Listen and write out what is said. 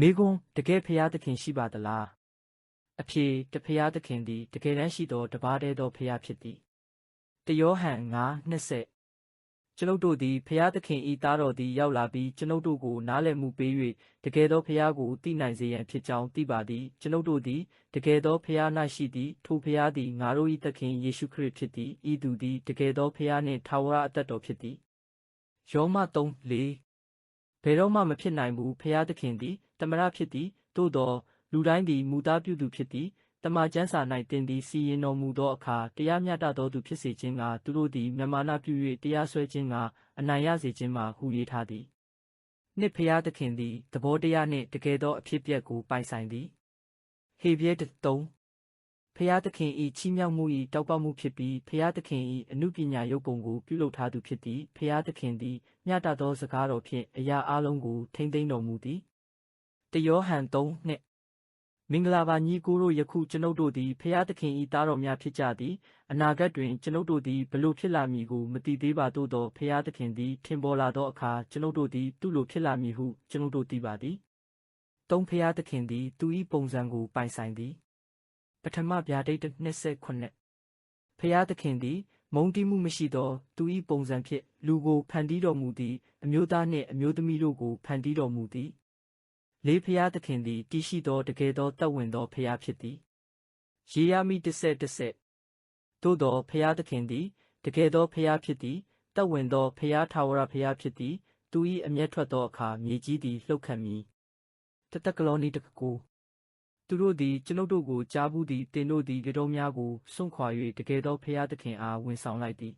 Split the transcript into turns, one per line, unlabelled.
မိကွန်းတကယ်ဖျားသခင်ရှိပါသလားအဖြေတဖျားသခင်သည်တကယ်တမ်းရှိသောတပါးတည်းသောဖျားဖြစ်သည်တယောဟန်9:20ကျွန်ုပ်တို့သည်ဖျားသခင်ဤသားတော်သည်ရောက်လာပြီးကျွန်ုပ်တို့ကိုနားလည်မှုပေး၍တကယ်သောဖျားကိုသိနိုင်စေရန်ဖြစ်ကြောင်းသိပါသည်ကျွန်ုပ်တို့သည်တကယ်သောဖျား၌ရှိသည်ထိုဖျားသည်ငါတို့၏သခင်ယေရှုခရစ်ဖြစ်သည်ဤသူသည်တကယ်သောဖျားနှင့်ထာဝရအသက်တော်ဖြစ်သည်ယောမ3:4 ဘယ်တော့မှမဖြစ်နိုင်ဘူးဖျားသခင်သည်တမရဖြစ်သည်သို့သောလူတိုင်းသည်မူသားပြုသူဖြစ်သည်တမန်ကျမ်းစာ၌တင်သည်စီရင်တော်မူသောအခါတရားမျှတသောသူဖြစ်စေခြင်းကသူတို့သည်မြမာနပြု၍တရားစွဲခြင်းကအနိုင်ရစေခြင်းမှဟူရေးထားသည်နှစ်ဖျားသခင်သည်သဘောတရားနှင့်တကယ်သောအဖြစ်အပျက်ကိုပိုင်ဆိုင်သည်ဟေဘရဲ3 ဖျားသခင်၏ချီးမြှောက်မှု၏တောက်ပမှုဖြစ်ပြီးဖျားသခင်၏အမှုပညာရုပ်ပုံကိုပြုလုပ်ထားသူဖြစ်သည်ဖျားသခင်သည်မျှတသောစကားတော်ဖြင့်အရာအလုံးကိုထိမ့်သိမ်းတော်မူသည်တယောဟန်3နှင့်မင်္ဂလာပါညီကိုတို့ယခုကျွန်ုပ်တို့သည်ဖျားသခင်၏သားတော်များဖြစ်ကြသည်အနာဂတ်တွင်ကျွန်ုပ်တို့သည်ဘလို့ဖြစ်လာမည်ကိုမသိသေးပါသို့သောဖျားသခင်သည်ထင်ပေါ်လာသောအခါကျွန်ုပ်တို့သည်သူ့လိုဖြစ်လာမည်ဟုကျွန်ုပ်တို့သိပါသည်သုံးဖျားသခင်သည်သူ၏ပုံစံကိုပိုင်ဆိုင်သည် ပထမဗျာဒိတ်29ဖျားသခင်သည် မုန်းတိမှုမရှိသော သူ၏ပုံစံဖြင့်လူကိုဖန်တီးတော်မူသည်အမျိုးသားနှင့်အမျိုးသမီးတို့ကိုဖန်တီးတော်မူသည်လေးဖျားသခင်သည်တည်ရှိသောတကယ်သောတတ်ဝင်သောဖျားဖြစ်သည်ရေယာမိတစ်ဆက်တစ်ဆက်သို့သောဖျားသခင်သည်တကယ်သောဖျားဖြစ်သည်တတ်ဝင်သောဖျားထာဝရဖျားဖြစ်သည် သူ၏အမျက်ထွက်သောအခါမြေကြီးသည်လှုပ်ခတ်မည်တတကလောနီတကကို သူတို့သည် ကျွန်ုပ်တို့ကို ကြားဘူးသည်တင်တို့သည်ကြတော်များကို စွန့်ခွာ၍တကယ်သောဖျားသခင်အား ဝန်ဆောင်လိုက်သည်